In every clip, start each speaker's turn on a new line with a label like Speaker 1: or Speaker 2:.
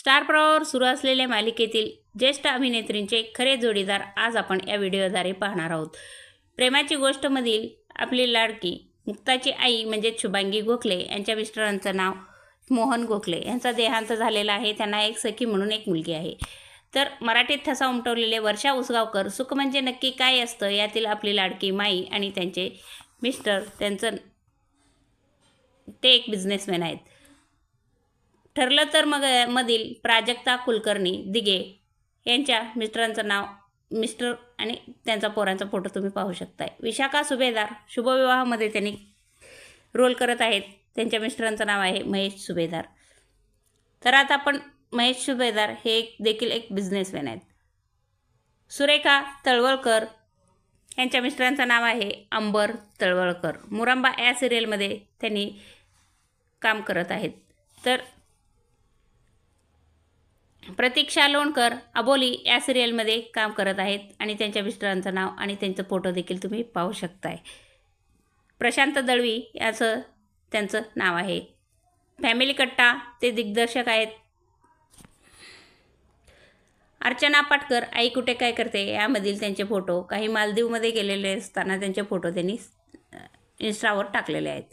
Speaker 1: Star प्रवाहावर सुरू असलेल्या मालिकेतील ज्येष्ठ अभिनेत्रींचे खरे जोडीदार आज आपण या व्हिडिओद्वारे पाहणार आहोत. प्रेमाची गोष्टमधील आपली लाडकी मुक्ताची आई म्हणजे शुभांगी गोखले यांच्या मिस्टरांचं नाव मोहन गोखले यांचा देहांत झालेला आहे. त्यांना एक सखी म्हणून एक मुलगी आहे. तर मराठीत ठसा उमटवलेले वर्षा उसगावकर सुख म्हणजे नक्की काय असतं यातील आपली लाडकी माई आणि त्यांचे मिस्टर त्यांचं ते एक बिझनेसमॅन आहेत. ठरलं तर मग मधील प्राजक्ता कुलकर्णी दिगे यांच्या मिस्टरांचं नाव मिस्टर आणि त्यांचा पोरांचा फोटो तुम्ही पाहू शकताय. विशाखा सुभेदार शुभविवाहामध्ये त्यांनी रोल करत आहेत. त्यांच्या मिस्टरांचं नाव आहे महेश सुभेदार. तर आता आपण महेश सुभेदार हे एक देखील एक बिझनेसमॅन आहेत. सुरेखा तळवळकर यांच्या मिस्टरांचं नाव आहे अंबर तळवळकर. मुरांबा या सिरियलमध्ये त्यांनी काम करत आहेत. तर प्रतीक्षा लोणकर अबोली या सिरियलमध्ये काम करत आहेत आणि त्यांच्या मिस्टरांचं नाव आणि त्यांचं फोटो देखील तुम्ही पाहू शकताय. प्रशांत दळवी याचं त्यांचं नाव आहे. फॅमिली कट्टा ते दिग्दर्शक आहेत. अर्चना पाटकर आई कुठे काय करते यामधील त्यांचे फोटो काही मालदीवमध्ये गेलेले असताना त्यांचे फोटो त्यांनी इन्स्टावर टाकलेले आहेत.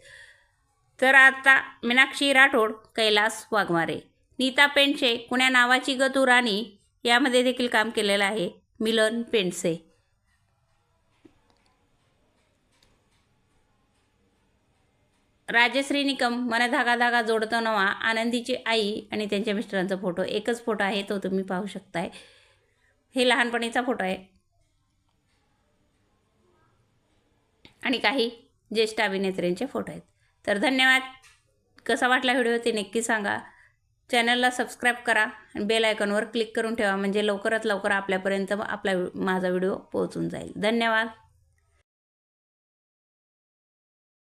Speaker 1: तर आता मीनाक्षी राठोड कैलास वाघमारे. नीता पेंडसे कुण्या नावाची गतू राणी यामध्ये देखील काम केलेलं आहे. मिलन पेंडसे. राजश्री निकम मन धागा धागा जोडतो नवा आनंदीची आई आणि त्यांच्या मिस्टरांचा फोटो. एकच फोटो आहे तो तुम्ही पाहू शकताय. हे लहानपणीचा फोटो आहे. आणि काही ज्येष्ठ अभिनेत्रींचे फोटो आहेत. तर धन्यवाद. कसा वाटला व्हिडिओ ते नक्की सांगा. चॅनलला सबस्क्राईब करा आणि बेल आयकॉनवर क्लिक करून ठेवा म्हणजे लवकरात लवकर आपल्यापर्यंत आपला माझा व्हिडिओ पोहोचून जाईल. धन्यवाद.